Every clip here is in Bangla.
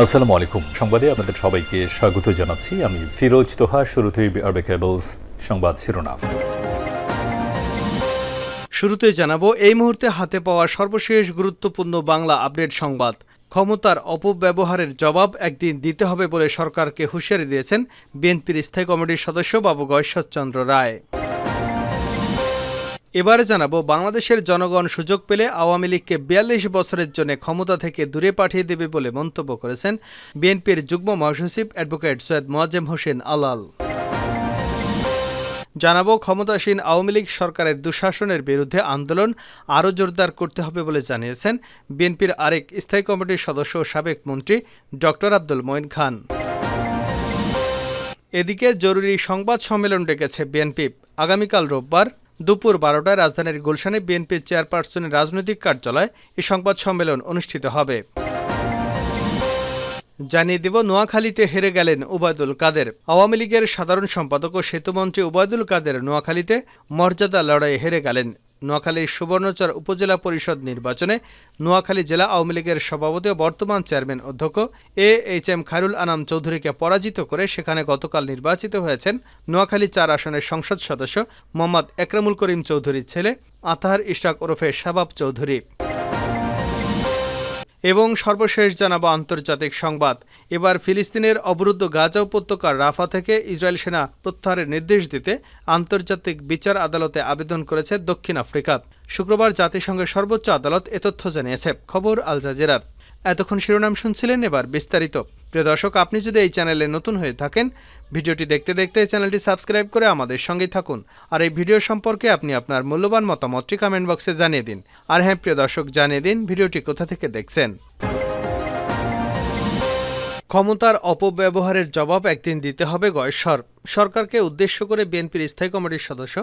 আসসালামু আলাইকুম। সংবাদে আপনাদের সবাইকে স্বাগত জানাচ্ছি। আমি ফিরোজ তোহা, শুরুতেই আরবে কেবলস সংবাদ শিরোনাম। শুরুতে জানাব, এই মুহূর্তে হাতে পাওয়া সর্বশেষ গুরুত্বপূর্ণ বাংলা আপডেট সংবাদ। ক্ষমতার অপব্যবহারের জবাব একদিন দিতে হবে বলে সরকারকে হুঁশিয়ারি দিয়েছেন বিএনপির স্থায়ী কমিটির সদস্য বাবু গয়েশ্বরচন্দ্র রায়। এবারে জানাব, বাংলাদেশের জনগণ সুযোগ পেলে আওয়ামী লীগকে বিয়াল্লিশ বছরের জন্য ক্ষমতা থেকে দূরে পাঠিয়ে দেবে বলে মন্তব্য করেছেন বিএনপির যুগ্ম মহাসচিব অ্যাডভোকেট সৈয়দ মোয়াজ্জেম হোসেন আলাল। জানাব, ক্ষমতাসীন আওয়ামী লীগ সরকারের দুঃশাসনের বিরুদ্ধে আন্দোলন আরও জোরদার করতে হবে বলে জানিয়েছেন বিএনপির আরেক স্থায়ী কমিটির সদস্য ও সাবেক মন্ত্রী ডক্টর আব্দুল মঈন খান। এদিকে জরুরি সংবাদ সম্মেলন ডেকেছে বিএনপি। আগামীকাল রোববার দুপুর বারোটায় রাজধানীর গুলশানে বিএনপি চেয়ারপারসনের রাজনৈতিক কার্যালয়ে এই সংবাদ সম্মেলন অনুষ্ঠিত হবে। জানিয়ে দেব, নোয়াখালীতে হেরে গেলেন উবায়দুল কাদের। আওয়ামী লীগের সাধারণ সম্পাদক ও সেতুমন্ত্রী উবায়দুল কাদের নোয়াখালীতে মর্যাদা লড়াইয়ে হেরে গেলেন। নোয়াখালীর সুবর্ণচর উপজেলা পরিষদ নির্বাচনে নোয়াখালী জেলা আওয়ামী লীগের সভাপতি ও বর্তমান চেয়ারম্যান অধ্যক্ষ A H M Khairul Anam চৌধুরীকে পরাজিত করে সেখানে গতকাল নির্বাচিত হয়েছেন নোয়াখালী চার আসনের সংসদ সদস্য মোহাম্মদ একরামুল করিম চৌধুরীর ছেলে আতাহার ইশাক ওরফে শাবাব চৌধুরী। এবং সর্বশেষ জানাব আন্তর্জাতিক সংবাদ। এবার ফিলিস্তিনের অবরুদ্ধ গাজা উপত্যকার রাফা থেকে ইসরায়েল সেনা প্রত্যাহারের নির্দেশ দিতে আন্তর্জাতিক বিচার আদালতে আবেদন করেছে দক্ষিণ আফ্রিকা। শুক্রবার জাতিসংঘের সর্বোচ্চ আদালত এ তথ্য জানিয়েছে। খবর আল জাজিরার। এতক্ষণ শিরোনাম শুনছিলেন এবার বিস্তারিত। প্রিয় দর্শক, আপনি যদি এই চ্যানেলে নতুন হয়ে থাকেন, ভিডিওটি দেখতে দেখতে চ্যানেলটি সাবস্ক্রাইব করে আমাদের সঙ্গেই থাকুন। আর এই ভিডিও সম্পর্কে আপনি আপনার মূল্যবান মতামতটি কমেন্ট বক্সে জানিয়ে দিন। আর হ্যাঁ প্রিয় দর্শক, জানিয়ে দিন ভিডিওটি কোথা থেকে দেখছেন। ক্ষমতার অপব্যবহারের জবাব একদিন দিতে হবে গয়েশ্বর। সরকারকে উদ্দেশ্য করে বিএনপির স্থায়ী কমিটির সদস্য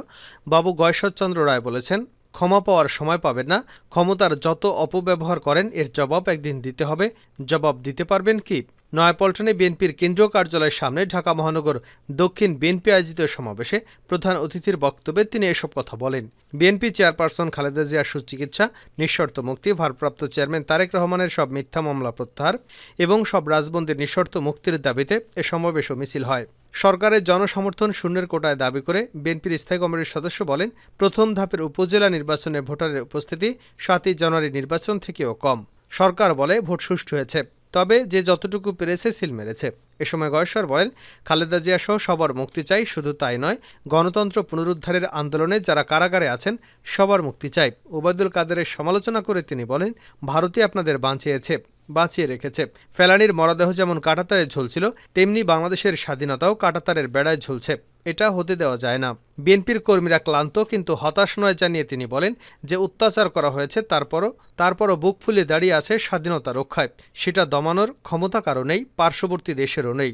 বাবু গয়েশ্বরচন্দ্র রায় বলেছেন ক্ষমা পাওয়ার সময় পাবেন না। ক্ষমতার যত অপব্যবহার করেন, এর জবাব একদিন দিতে হবে। জবাব দিতে পারবেন কি? নয়াপল্টনে বিএনপির কেন্দ্রীয় কার্যালয়ের সামনে ঢাকা মহানগর দক্ষিণ বিএনপি আয়োজিত সমাবেশে প্রধান অতিথির বক্তব্যে তিনি এসব কথা বলেন। বিএনপি চেয়ারপারসন খালেদা জিয়ার সুচিকিৎসা, নিঃশর্ত মুক্তি, ভারপ্রাপ্ত চেয়ারম্যান তারেক রহমানের সব মিথ্যা মামলা প্রত্যাহার এবং সব রাজবন্দির নিঃশর্ত মুক্তির দাবিতে এ সমাবেশ ও মিছিল হয়। সরকারের জনসমর্থন শূন্যের কোটায় দাবি করে বিএনপির স্থায়ী কমিটির সদস্য বলেন, প্রথম ধাপের উপজেলা নির্বাচনে ভোটারের উপস্থিতি সাতই জানুয়ারি নির্বাচন থেকেও কম। সরকার বলে ভোট সুষ্ঠু হয়েছে, তবে যে যতটুকু পেরেছে সিল মেরেছে। এ সময় গয়েশ্বর বলেন, খালেদা জিয়া সহ সবার মুক্তি চাই, শুধু তাই নয়, গণতন্ত্র পুনরুদ্ধারের আন্দোলনে যারা কারাগারে আছেন, সবার মুক্তি চাই। ওবায়দুল কাদেরের সমালোচনা করে তিনি বলেন, ভারতই আপনাদের বাঁচিয়েছে। বাঁচিয়ে রেখেছে। ফেলানির মরদেহ যেমন কাটাতারে ঝুলছিল, তেমনি বাংলাদেশের স্বাধীনতাও কাটাতারের বেড়ায় ঝুলছে। এটা হতে দেওয়া যায় না। বিএনপির কর্মীরা ক্লান্ত কিন্তু হতাশ নয় জানিয়ে তিনি বলেন যে অত্যাচার করা হয়েছে, তারপরও তারপরও বুক ফুলে দাঁড়িয়ে আছে স্বাধীনতা রক্ষায়। সেটা দমানোর ক্ষমতা কারণেই পার্শ্ববর্তী দেশেরও নেই।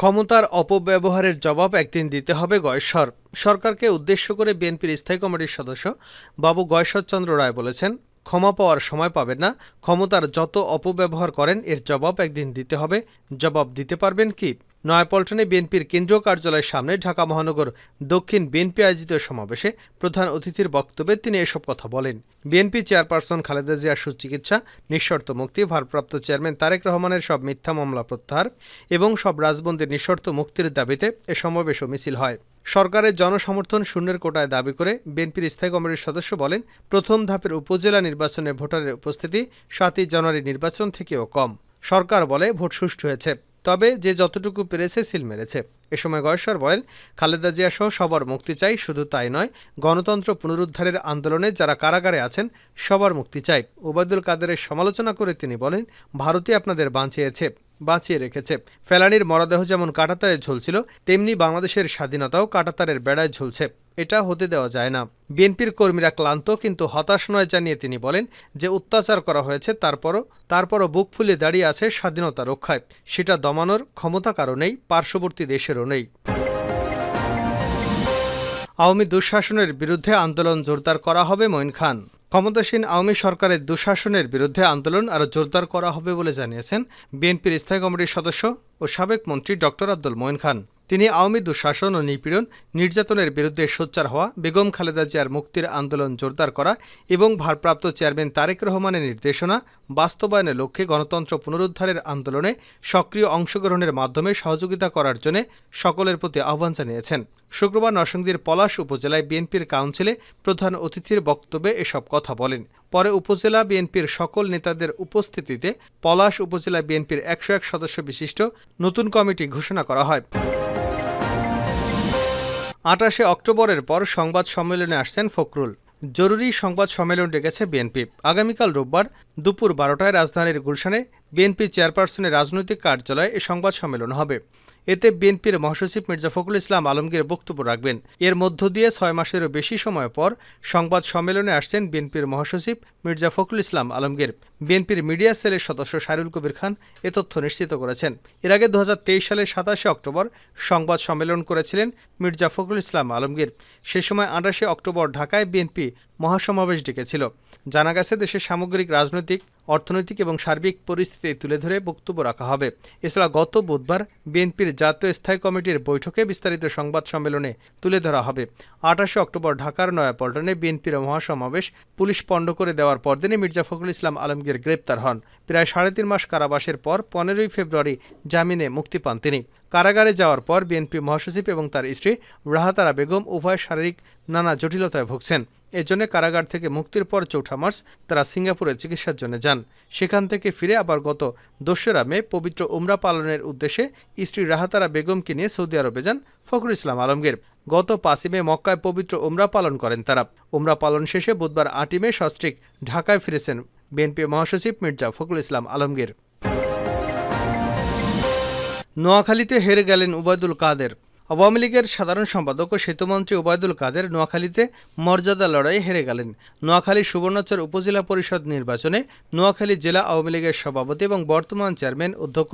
ক্ষমতার অপব্যবহারের জবাব একদিন দিতে হবে গয়েশ্বর। সরকারকে উদ্দেশ্য করে বিএনপির স্থায়ী কমিটির সদস্য বাবু গয়েশ্বরচন্দ্র রায় বলেছেন ক্ষমা পাওয়ার সময় পাবেন না। ক্ষমতার যত অপব্যবহার করেন, এর জবাব একদিন দিতে হবে। জবাব দিতে পারবেন কি? নয়াপল্টনে বিএনপির কেন্দ্রীয় কার্যালয়ের সামনে ঢাকা মহানগর দক্ষিণ বিএনপি আয়োজিত সমাবেশে প্রধান অতিথির বক্তব্যে তিনি এসব কথা বলেন। বিএনপি চেয়ারপারসন খালেদা জিয়ার সুচিকিৎসা, নিঃশর্ত মুক্তি, ভারপ্রাপ্ত চেয়ারম্যান তারেক রহমানের সব মিথ্যা মামলা প্রত্যাহার এবং সব রাজবন্দির নিঃশর্ত মুক্তির দাবিতে এ সমাবেশ ও মিছিল হয়। সরকারের জনসমর্থন শূন্যের কোটায় দাবি করে বিএনপির স্থায়ী কমিটির সদস্য বলেন, প্রথম ধাপের উপজেলা নির্বাচনে ভোটারের উপস্থিতি সাতই জানুয়ারি নির্বাচন থেকেও কম। সরকার বলে ভোট সুষ্ঠু হয়েছে, তবে যে যতটুকু পেরেছে সিল মেরেছে। এ সময় গয়েশ্বর বলেন, খালেদা জিয়া সহ সবার মুক্তি চাই, শুধু তাই নয়, গণতন্ত্র পুনরুদ্ধারের আন্দোলনে যারা কারাগারে আছেন, সবার মুক্তি চাই। ওবায়দুল কাদেরের সমালোচনা করে তিনি বলেন, ভারতই আপনাদের বাঁচিয়েছে। বাঁচিয়ে রেখেছে। ফেলানির মরদেহ যেমন কাটাতারে ঝুলছিল, তেমনি বাংলাদেশের স্বাধীনতাও কাটাতারের বেড়ায় ঝুলছে। এটা হতে দেওয়া যায় না। বিএনপির কর্মীরা ক্লান্ত কিন্তু হতাশ নয় জানিয়ে তিনি বলেন যে অত্যাচার করা হয়েছে, তারপরও তারপরও বুক ফুলে দাঁড়িয়ে আছে স্বাধীনতা রক্ষায়। সেটা দমানোর ক্ষমতা কারণেই পার্শ্ববর্তী দেশেরও নেই। আওয়ামী দুঃশাসনের বিরুদ্ধে আন্দোলন জোরদার করা হবে মঈন খান। ক্ষমতাসীন আওয়ামী সরকারের দুঃশাসনের বিরুদ্ধে আন্দোলন আরও জোরদার করা হবে বলে জানিয়েছেন বিএনপির স্থায়ী কমিটির সদস্য ও সাবেক মন্ত্রী ডক্টর আব্দুল মঈন খান। তিনি আওয়ামী দুঃশাসন ও নিপীড়ন, নির্যাতনের বিরুদ্ধে সোচ্চার হওয়া, বেগম খালেদা জিয়ার মুক্তির আন্দোলন জোরদার করা এবং ভারপ্রাপ্ত চেয়ারম্যান তারেক রহমানের নির্দেশনা বাস্তবায়নের লক্ষ্যে গণতন্ত্র পুনরুদ্ধারের আন্দোলনে সক্রিয় অংশগ্রহণের মাধ্যমে সহযোগিতা করার জন্য সকলের প্রতি আহ্বান জানিয়েছেন। শুক্রবার নরসিংদীর পলাশ উপজেলায় বিএনপির কাউন্সিলে প্রধান অতিথির বক্তব্যে এসব কথা বলেন। পরে উপজেলা বিএনপির সকল নেতাদের উপস্থিতিতে পলাশ উপজেলা বিএনপির একশো এক সদস্য বিশিষ্ট নতুন কমিটি ঘোষণা করা হয়। আটাশে অক্টোবরের পর সংবাদ সম্মেলনে আসছেন ফখরুল। জরুরি সংবাদ সম্মেলন ডেকেছে বিএনপি। আগামীকাল রোববার দুপুর বারোটায় রাজধানীর গুলশানে বিএনপি চেয়ারপারসনের রাজনৈতিক কার্যালয়ে এ সংবাদ সম্মেলন হবে। এতে বিএনপির মহাসচিব মির্জা ফখরুল ইসলাম আলমগীর বক্তব্য রাখবেন। এর মধ্য দিয়ে ছয় মাসেরও বেশি সময় পর সংবাদ সম্মেলনে আসছেন বিএনপির মহাসচিব মির্জা ফখরুল ইসলাম আলমগীর। বিএনপির মিডিয়া সেলের সদস্য শাহরুল কবির খান এ তথ্য নিশ্চিত করেছেন। এর আগে দু হাজার তেইশ সালের সাতাশে অক্টোবর সংবাদ সম্মেলন করেছিলেন মির্জা ফখরুল ইসলাম আলমগীর। সে সময় আঠাশে অক্টোবর ঢাকায় বিএনপি মহাসমাবেশ ডেকেছিল। জানা গেছে, দেশের সামগ্রিক, রাজনৈতিক, অর্থনৈতিক এবং সার্বিক পরিস্থিতি তুলে ধরে বক্তব্য রাখা হবে। এছাড়া গত বুধবার বিএনপির জাতীয় স্থায়ী কমিটির বৈঠকে বিস্তারিত সংবাদ সম্মেলনে তুলে ধরা হবে। আঠাশে অক্টোবর ঢাকার নয়াপল্টনে বিএনপির মহাসমাবেশ পুলিশ পণ্ড করে দেওয়ার পরদিনই মির্জা ফখরুল ইসলাম আলমগীর গ্রেপ্তার হন। প্রায় সাড়ে তিন মাস কারাবাসের পর পনেরোই ফেব্রুয়ারি জামিনে মুক্তি পান তিনি। কারাগারে যাওয়ার পর বিএনপি মহাসচিব এবং তার স্ত্রী রাহাতারা বেগম উভয় শারীরিক নানা জটিলতায় ভুগছেন। এজন্য কারাগার থেকে মুক্তির পর চৌঠা মার্চ তারা সিঙ্গাপুরে চিকিৎসার জন্য যান। সেখান থেকে ফিরে আবার গত দোসরা মে পবিত্র উমরা পালনের উদ্দেশ্যে স্ত্রী রাহাতারা বেগমকে নিয়ে সৌদি আরবে যান ফখরুল ইসলাম আলমগীর। গত পাঁচই মে মক্কায় পবিত্র উমরা পালন করেন তারা। উমরা পালন শেষে বুধবার আটই মে সস্ত্রীক ঢাকায় ফিরেছেন বিএনপি মহাসচিব মির্জা ফখরুল ইসলাম আলমগীর। নোয়াখালীতে হেরে গেলেন উবায়দুল কাদের। আওয়ামী লীগের সাধারণ সম্পাদক ও সেতুমন্ত্রী ওবায়দুল কাদের নোয়াখালীতে মর্যাদা লড়াইয়ে হেরে গেলেন। নোয়াখালী সুবর্ণচর উপজেলা পরিষদ নির্বাচনে নোয়াখালী জেলা আওয়ামী লীগের সভাপতি এবং বর্তমান চেয়ারম্যান অধ্যক্ষ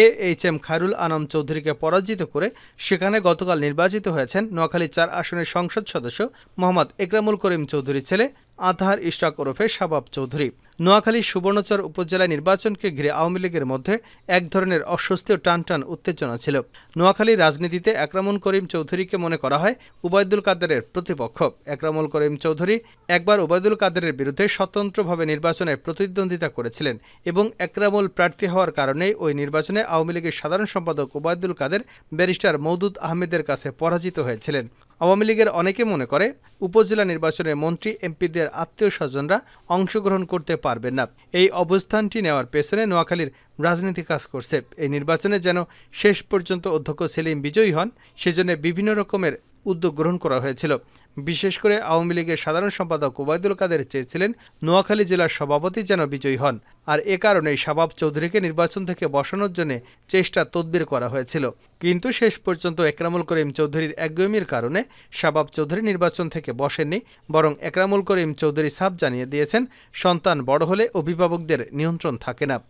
A H M Khairul Anam চৌধুরীকে পরাজিত করে সেখানে গতকাল নির্বাচিত হয়েছেন নোয়াখালী চার আসনের সংসদ সদস্য মোহাম্মদ একরামুল করিম চৌধুরীর ছেলে আতহার ইশরাক ওরফে শাবাব চৌধুরী। নোয়াখালী সুবর্ণচর উপজেলা নির্বাচনকে ঘিরে আওয়ামী লীগের মধ্যে এক ধরনের অস্বস্তি ও টানটান উত্তেজনা ছিল। নোয়াখালী রাজনীতিতে একরামুল করিম চৌধুরীকে মনে করা হয় উবায়দুল কাদেরের প্রতিপক্ষ। একরামুল করিম চৌধুরী একবার উবায়দুল কাদেরের বিরুদ্ধে স্বতন্ত্রভাবে নির্বাচনে প্রতিদ্বন্দ্বিতা করেছিলেন এবং একরামুল প্রার্থী হওয়ার কারণেই ওই নির্বাচনে আওয়ামী লীগের সাধারণ সম্পাদক উবায়দুল কাদের ব্যারিস্টার মৌদুদ আহমেদের কাছে পরাজিত হয়েছিলেন। আওয়ামী লীগের অনেকে মনে করে, উপজেলা নির্বাচনে মন্ত্রী, এমপিদের আত্মীয় স্বজনরা অংশগ্রহণ করতে পারবেন না। এই অবস্থানটি নেওয়ার পেছনে নোয়াখালীর রাজনীতি কাজ করছে। এই নির্বাচনে যেন শেষ পর্যন্ত অধ্যক্ষ সেলিম বিজয়ী হন, সেজন্য বিভিন্ন রকমের উদ্যোগ গ্রহণ করা হয়েছিল। বিশেষ করে আওয়ামী লীগের সাধারণ সম্পাদক ওবায়দুল কাদের চেয়েছিলেন নোয়াখালী জেলার সভাপতি যেন বিজয়ী হন। আর এ কারণেই শাবাব চৌধুরীকে নির্বাচন থেকে বসানোর জন্য চেষ্টা তদবির করা হয়েছিল। কিন্তু শেষ পর্যন্ত একরামুল করিম চৌধুরীর একগুমির কারণে শাবাব চৌধুরী নির্বাচন থেকে বসেননি, বরং একরামুল করিম চৌধুরী সাফ জানিয়ে দিয়েছেন, সন্তান বড় হলে অভিভাবকদের নিয়ন্ত্রণ থাকে না।